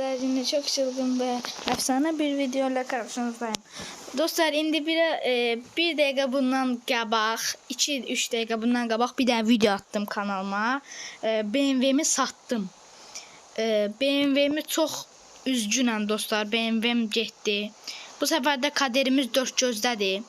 Yine çok çılgın ve efsane bir video ile karşınızdayım. Dostlar indi bir, e, bir dakika bundan qabaq, 2-3 dakika bundan qabaq bir dənə video attım kanalıma. E, BMW-mi satdım. E, BMW-mi çox dostlar. BMW-m getdi. Bu səfər də kaderimiz dört gözdədir.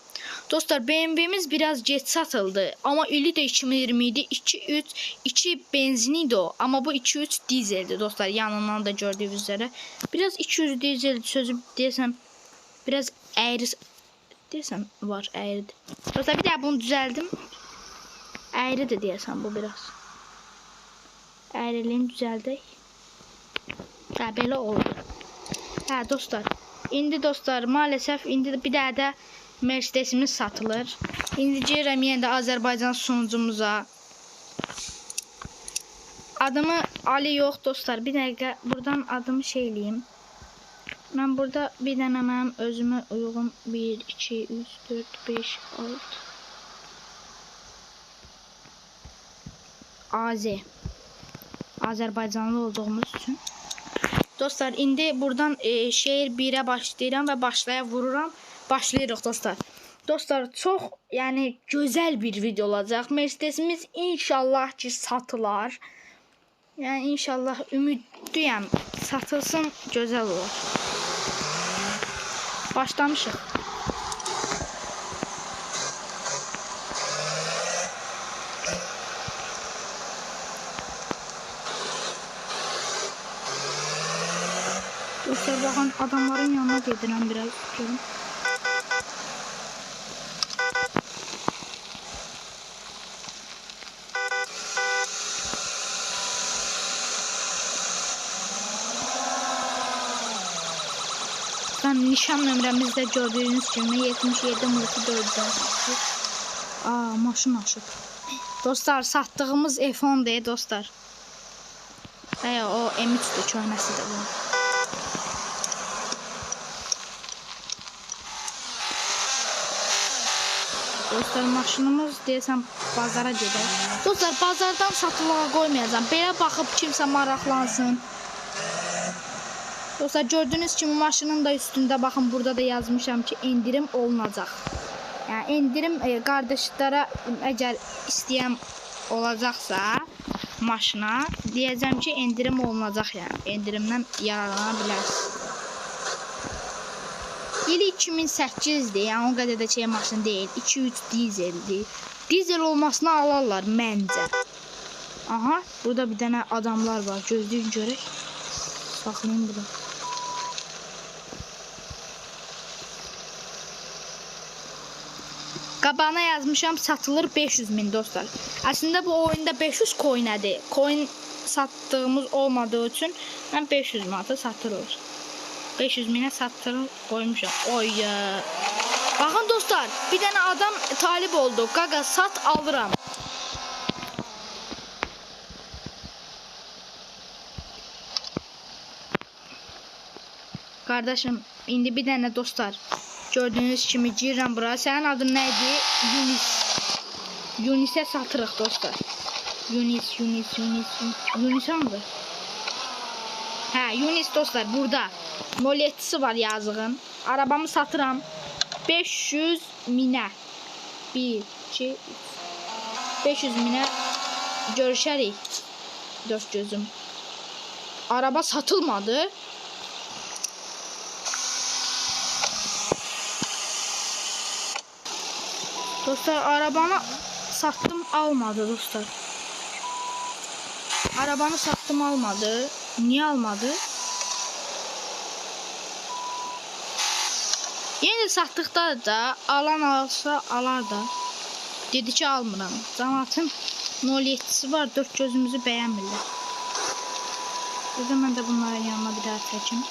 Dostlar BMW'miz biraz geç satıldı ama ili de 2020 idi. 2.3 2 benziniydi o ama bu 2.3 dizeldi dostlar yanından da gördüğünüz üzere. Biraz 200 dizel sözüm desem biraz eğri desem var eğri. Dostlar bir daha bunu düzeldim. Eğri de diyesem bu biraz. Eğriliğini düzeldek. Ha belə oldu. Hə dostlar. İndi dostlar maalesef indi bir daha da Mercedesimiz satılır. İndi gəlirəm yenə Azərbaycan sunucumuza. Adımı Ali yox dostlar. Bir dəqiqə buradan adımı şey eləyim. Mən burada bir dənə mənim özümə uyğun 1 2 3 4 5 6 AZ Azərbaycanlı olduğumuz üçün Dostlar indi buradan e, şehir 1'e başlayıram ve başlaya vururam. Başlayırıq dostlar. Dostlar çox yəni gözəl bir video olacaq. Mercedesimiz inşallah ki satılar. Yəni inşallah ümidliyəm satılsın, gözəl olur. Başlamışıq. Dostlar baxın adamların yanına gedirəm biraz görüm. Ben nişan nömrəmizdə gördüyünüz kimi 77 multi 4'dən Aa, maşın aşıb. Dostlar, satdığımız F10-dur, dostlar. Həyə, o M3-dür, köhnəsi də bu. Dostlar maşınımız deyəsən bazara gedər. Dostlar bazardan satılığa qoymayacağam. Belə baxıb kimsə maraqlansın. Dostlar gördüyünüz kimi maşının da üstündə baxın burada da yazmışam ki endirim olunacaq. Yəni endirim e, qardaşlara əgər istəyən olacaqsa maşına deyəcəm ki endirim olunacaq yəni. Endirimdən yararlana bilərsiniz. İli 2008'dir. Yəni o qədər də şey maşın deyil. 2-3 dizeldir. Dizel olmasına alarlar məncə. Aha, burada bir dənə adamlar var. Gözləyin görək. Saxlayın bunu. Qabağına yazmışam satılır 500 min dostlar. Aslında bu oyunda 500 coinədir. Coin satdığımız olmadığı üçün mən 500 manata satılır. 500 minə satdırıb qoymuşam. Oy. Baxın dostlar, bir dənə adam talib oldu. Qaqa sat alıram. Qardaşım, indi bir dənə dostlar. Gördüyünüz kimi girirəm bura. Sənin adın nə idi? Yunis. Yunisə satırıq dostlar. Yunis, Yunis, Yunis, Yunis hansı? Hə, Yunis dostlar burada. 07'si var yazığın. Arabamı satıram. 500 minə. 1 2 3 500 minə görüşərik. Dört gözüm. Araba satılmadı. Dostlar arabanı sattım almadı dostlar. Arabanı sattım almadı. Niye almadı? Yeni satdıqda da alan alsa alar da. Dedi ki almıram. Cəmatın 07'si var. Dört gözümüzü bəyənmirlər. O zaman da bunların yanına bir daha çəkim.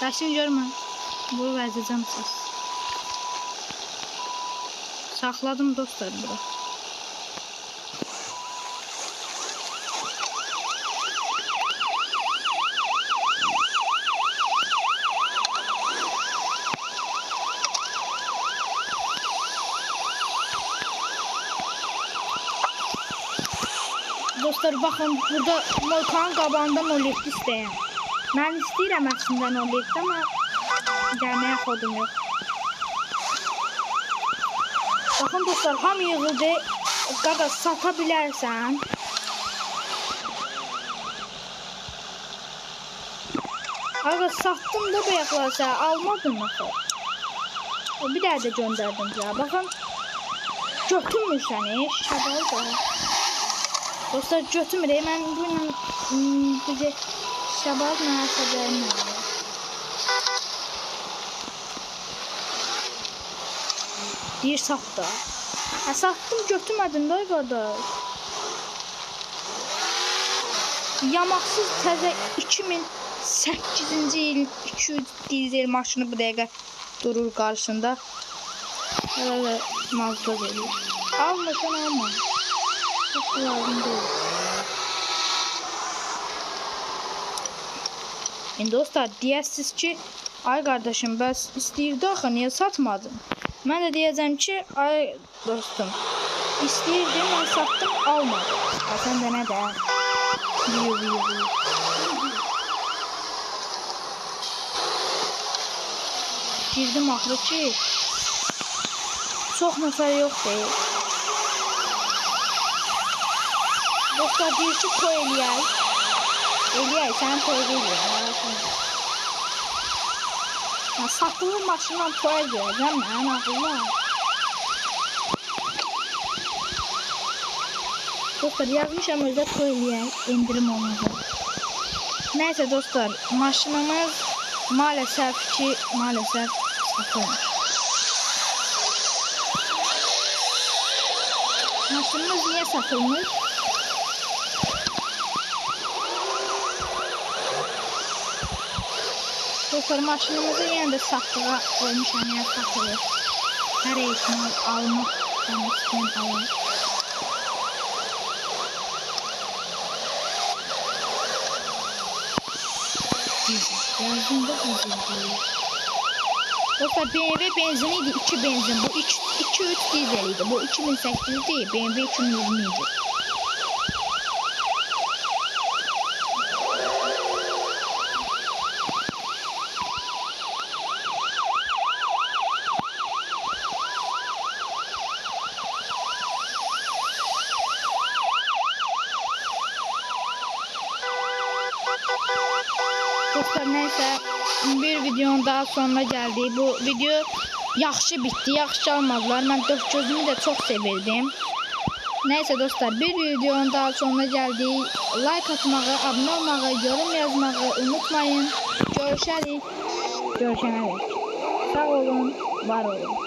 Səsini görmə. Bunu vəzəcəm səs. Saxladım dostlar bura. dostlar baxın burada Moykanın qabağında Molet istəyirəm. Mən istəyirəm əslində Molet amma gəlməyə xodum yox. Baxın dostlar hamı yığıldı. Qaqa sata bilərsən. Qaqa satdım da bəyəklər sən almadın axı. Bir daha da göndərdim ya. Baxın götürmürsən heç şabal da. Dostlar götürmür. Mən bu ilə hmm, bizə şabal var. Deyir sat da. Hə satdım götürmədim də qardaş. Yamaksız təzə 2008-ci il 200 dizel maşını bu dəqiqə durur qarşısında. Hələ Mazda verir. Almasan alma. Çok lazım değil. İndi dostlar deyəsiz ki, ay qardaşım, bəs istəyirdi axı, niyə satmadın? Də deyəcəm ki, ay dostum, istəyirdi, mən satdım, almadım. Ha, sən də nə də? Biyo, biyo, biyo. Girdim axırı ki, çox nəfər yoxdur. Dostlar deyir ki, toy eləyək. Eləyək, sənin toy eləyək. Ya, satılır maşınla toy eləyəcəm mən ağlıma. Dostlar yazmışam özdə toy eləyək, indirim olmadı. Neyse dostlar, maşınımız maalesef ki, maalesef satılmış. Maşınımız niye satılmış? Dostlar maşınımızı yenə də satdığa qoymuşam, yəni satılır. Hər ehtimal almaq istəyən alır. Benzin de benzin değil. Dostlar BMW benziniydi 2 benzin. Bu 2 3 dizeliydi. Bu 2008 değil. BMW 2020 idi. Neyse bir videonun daha sonuna geldi. Bu video yaxşı bitti. Yaxşı almadılar. Ben dört gözümü de çok sevirdim. Neyse dostlar bir videonun daha sonuna geldi. Like atmağı, abone olmağı, yorum yazmağı unutmayın. Görüşərik. Görüşənə. Sağ olun, var olun.